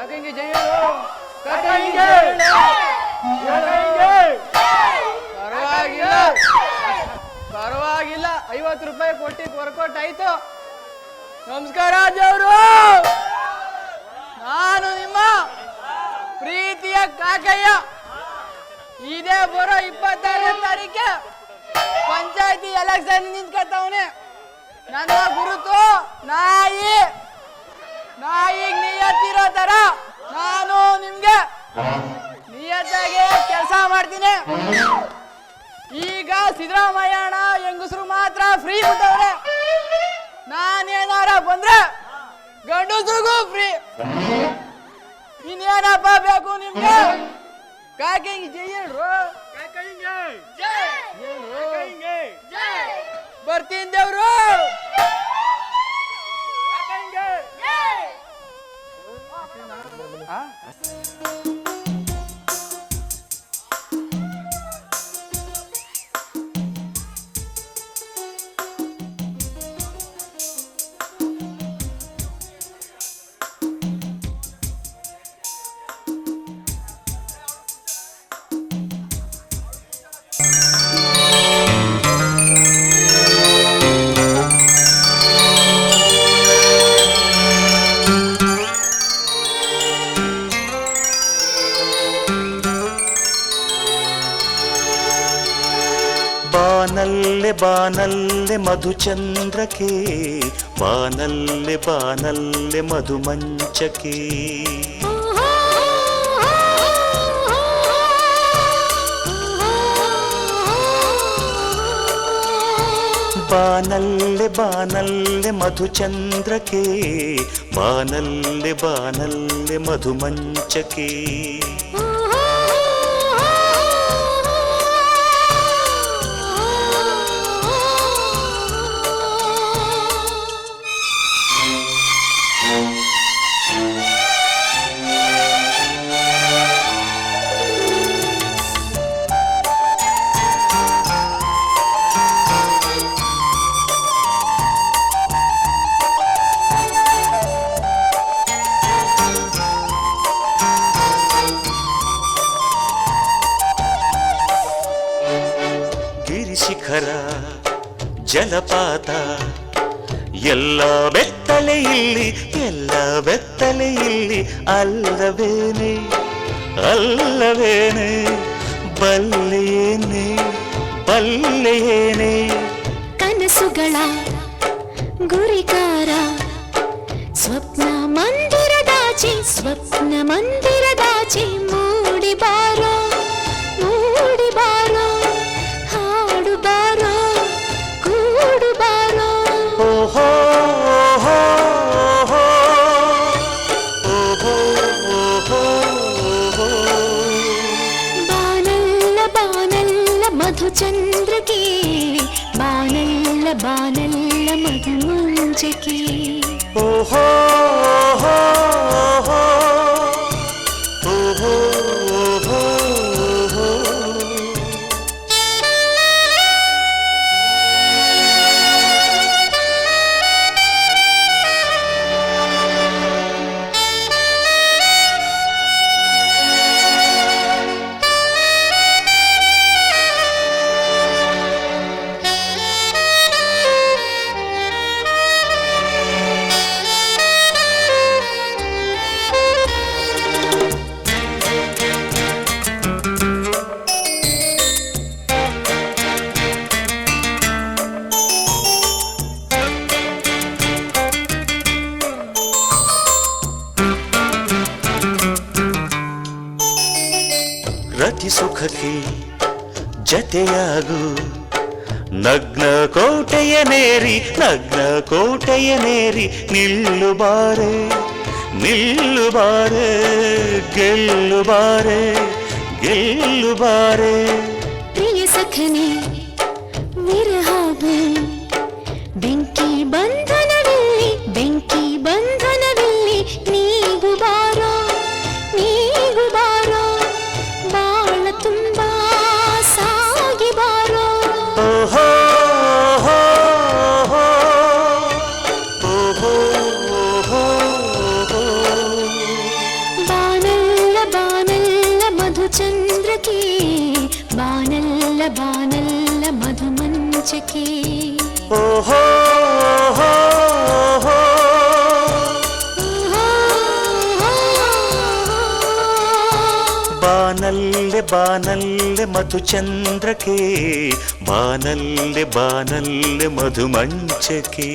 ಕಾಕಂಗೆ ಜಯ ಹೇಳು. ಪರವಾಗಿಲ್ಲ. ಪರವಾಗಿಲ್ಲ. ಐವತ್ತು ರೂಪಾಯಿ ಕೊಟ್ಟಿ ವರ್ಕೌಟ್ ಆಯ್ತು ನಮಸ್ಕಾರ ದೇವರು. ನಾನು ನಿಮ್ಮ ಪ್ರೀತಿಯ ಕಾಕಯ್ಯ. ಇದೇ ಬರೋ ಇಪ್ಪತ್ತಾರನೇ ತಾರೀಕೆ ಪಂಚಾಯತಿ ಎಲೆಕ್ಷನ್ ನಿಂತ್ಕೊತಾವನೆ ನನ್ನ ಗುರುತು ನಾಯಿ. ನಾಯಿಗ್ ನಿಯತ್ತಿರೋ ತರ ನಾನು ನಿಮ್ಗೆ ನಿಯತ್ತಾಗಿ ಕೆಲಸ ಮಾಡ್ತೀನಿ. ಈಗ ಸಿದ್ದರಾಮಯ್ಯಣ್ಣ ಹೆಂಗಸರು ಮಾತ್ರ ಫ್ರೀ ಬಿಟ್ಟವ್ರೆ ನಾನೇನಾರ ಬಂದ್ರೆ ಗಂಡಸ್ರಿಗೂ ಫ್ರೀ ಇನ್ನೇನಪ್ಪ ಬೇಕು ನಿಮ್ಗೆ? ಕಾಕೆ ಜೈ ಹೇಳ್ರು. ಬಾನಲ್ಲೆ ಬಾನಲ್ಲೆ ಮಧುಚಂದ್ರಕ್ಕೆ ಬಾನಲ್ಲೆ ಬಾನಲ್ಲೆ ಮಧುಮಂಚಕ್ಕೆ ಬಾನಲ್ಲೆ ಬಾನಲ್ಲೆ ಮಧುಚಂದ್ರಕ್ಕೆ ಬಾನಲ್ಲೆ ಬಾನಲ್ಲೆ ಮಧುಮಂಚಕ್ಕೆ ಗಿರಿಶಿಖರ ಜಲಪಾತ ಎಲ್ಲ ಬೆತ್ತಲೆ ಇಲ್ಲಿ ಎಲ್ಲ ಬೆತ್ತಲೆ ಇಲ್ಲಿ ಅಲ್ಲವೇನೆ ಅಲ್ಲವೇನೆ ಬಲ್ಲೆಯೇನೆ ಬಲ್ಲೆಯೇನೆ ಕನಸುಗಳ ಗುರಿಕಾರ ಸ್ವಪ್ನ ಮಂದಿರದಾಚೆ ಸ್ವಪ್ನ ಮಂದಿರದಾಚೆ ಮೂಡಿ ಬಾರೋ మధుచంద్రకి బానల్ల బానల్ల మధుమంజకి. ఓహో. ರತಿ ಸುಖಕ್ಕೆ ಜತೆಯಾಗು ನಗ್ನ ಕೋಟೆಯ ನೇರಿ ನಗ್ನ ಕೋಟೆಯ ನೇರಿ ನಿಲ್ಲು ಬಾರೆ ನಿಲ್ಲು ಬಾರೆ ಗೆಲ್ಲು ಬಾರೆ ಗೆಲ್ಲು ಬಾರೆ ಪ್ರಿಯ ಸಖನೆ ವಿರಹಾವು ಬೆಂಕಿ ಬಂಧನವಿಲ್ಲಿ కంచకి ఓహో బానల్లె బానల్లె మధుచంద్రకి బానల్లె బానల్లె మధుమంచకి.